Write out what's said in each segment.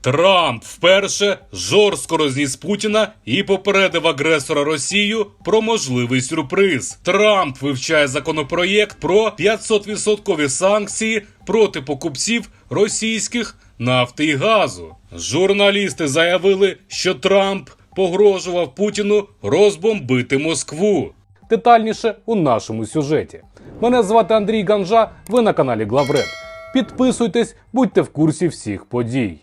Трамп вперше жорстко розніс Путіна і попередив агресора Росію про можливий сюрприз. Трамп вивчає законопроєкт про 500% санкції проти покупців російських нафти і газу. Журналісти заявили, що Трамп погрожував Путіну розбомбити Москву. Детальніше у нашому сюжеті. Мене звати Андрій Ганжа. Ви на каналі Главред. Підписуйтесь, будьте в курсі всіх подій.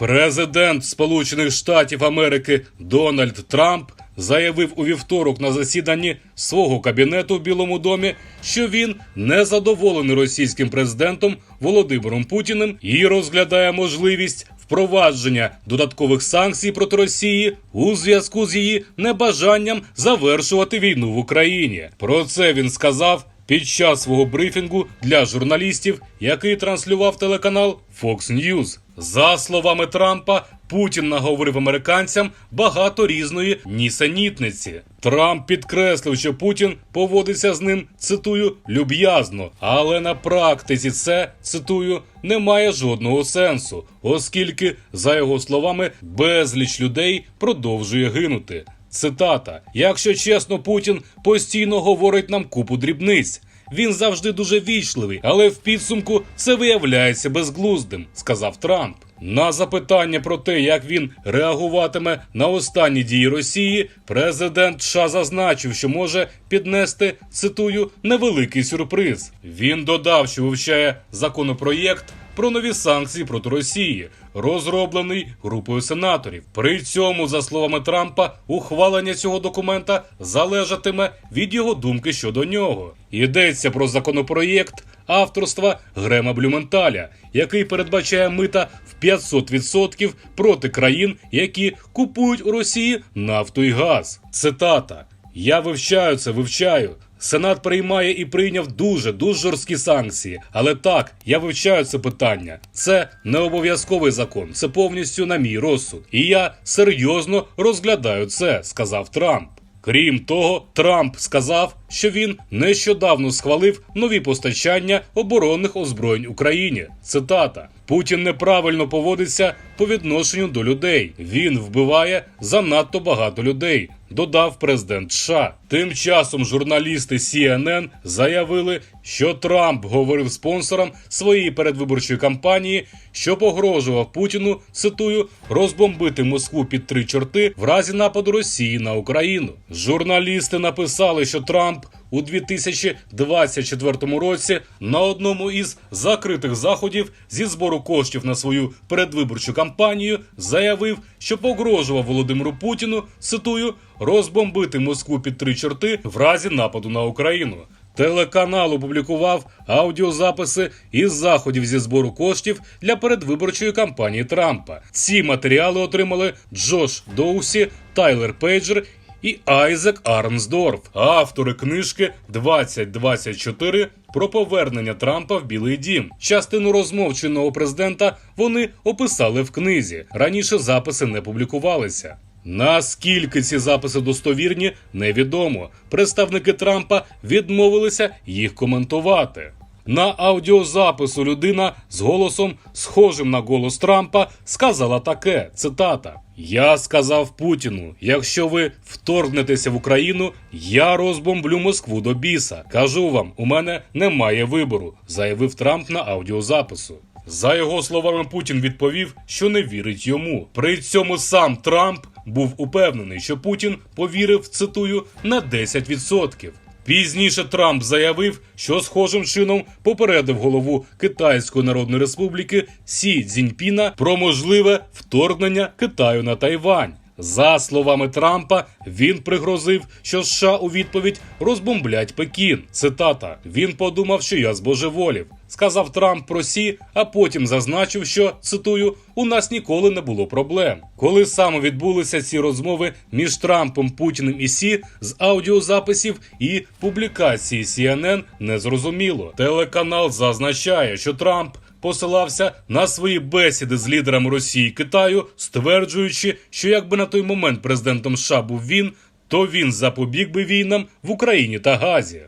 Президент Сполучених Штатів Америки Дональд Трамп заявив у вівторок на засіданні свого кабінету в Білому домі, що він не задоволений російським президентом Володимиром Путіним і розглядає можливість впровадження додаткових санкцій проти Росії у зв'язку з її небажанням завершувати війну в Україні. Про це він сказав під час свого брифінгу для журналістів, який транслював телеканал Fox News. За словами Трампа, Путін наговорив американцям багато різної нісенітниці. Трамп підкреслив, що Путін поводиться з ним, цитую, люб'язно, але на практиці це цитую не має жодного сенсу, оскільки, за його словами, безліч людей продовжує гинути. Цитата: Якщо чесно, Путін постійно говорить нам купу дрібниць. Він завжди дуже вічливий, але в підсумку це виявляється безглуздим, сказав Трамп. На запитання про те, як він реагуватиме на останні дії Росії, президент США зазначив, що може піднести цитую невеликий сюрприз. Він додав, що вивчає законопроєкт про нові санкції проти Росії, розроблений групою сенаторів. При цьому, за словами Трампа, ухвалення цього документа залежатиме від його думки щодо нього. Йдеться про законопроєкт авторства Грема Блюменталя, який передбачає мита в 500% проти країн, які купують у Росії нафту і газ. Цитата: Я вивчаю це, вивчаю. Сенат приймає і прийняв дуже дуже жорсткі санкції. Але так, я вивчаю це питання. Це не обов'язковий закон, це повністю на мій розсуд. І я серйозно розглядаю це, сказав Трамп. Крім того, Трамп сказав, що він нещодавно схвалив нові постачання оборонних озброєнь Україні. Цитата: Путін неправильно поводиться по відношенню до людей. Він вбиває занадто багато людей. Додав президент США. Тим часом журналісти CNN заявили, що Трамп говорив спонсорам своєї передвиборчої кампанії, що погрожував Путіну, цитую, розбомбити Москву під три чорти в разі нападу Росії на Україну. Журналісти написали, що Трамп у 2024 році на одному із закритих заходів зі збору коштів на свою передвиборчу кампанію заявив, що погрожував Володимиру Путіну, цитую, розбомбити Москву під три чорти в разі нападу на Україну. Телеканал опублікував аудіозаписи із заходів зі збору коштів для передвиборчої кампанії Трампа. Ці матеріали отримали Джош Доусі, Тайлер Пейджер і Айзек Армсдорф, автори книжки 2024 про повернення Трампа в Білий Дім. Частину розмов чинного президента вони описали в книзі. Раніше записи не публікувалися. Наскільки ці записи достовірні, невідомо. Представники Трампа відмовилися їх коментувати. На аудіозапису людина з голосом, схожим на голос Трампа, сказала таке: цитата: Я сказав Путіну: якщо ви вторгнетеся в Україну, я розбомблю Москву до біса. Кажу вам, у мене немає вибору, заявив Трамп на аудіозапису. За його словами, Путін відповів, що не вірить йому. При цьому сам Трамп був упевнений, що Путін повірив, цитую, на 10%. Пізніше Трамп заявив, що схожим чином попередив голову Китайської Народної Республіки Сі Цзіньпіна про можливе вторгнення Китаю на Тайвань. За словами Трампа, він пригрозив, що США у відповідь розбомблять Пекін. Цитата: Він подумав, що я збожеволів. Сказав Трамп про сі, а потім зазначив, що цитую: у нас ніколи не було проблем. Коли саме відбулися ці розмови між Трампом, Путіним і Сі з аудіозаписів і публікації CNN не зрозуміло. Телеканал зазначає, що Трамп посилався на свої бесіди з лідерами Росії і Китаю, стверджуючи, що якби на той момент президентом США був він, то він запобіг би війнам в Україні та Газі.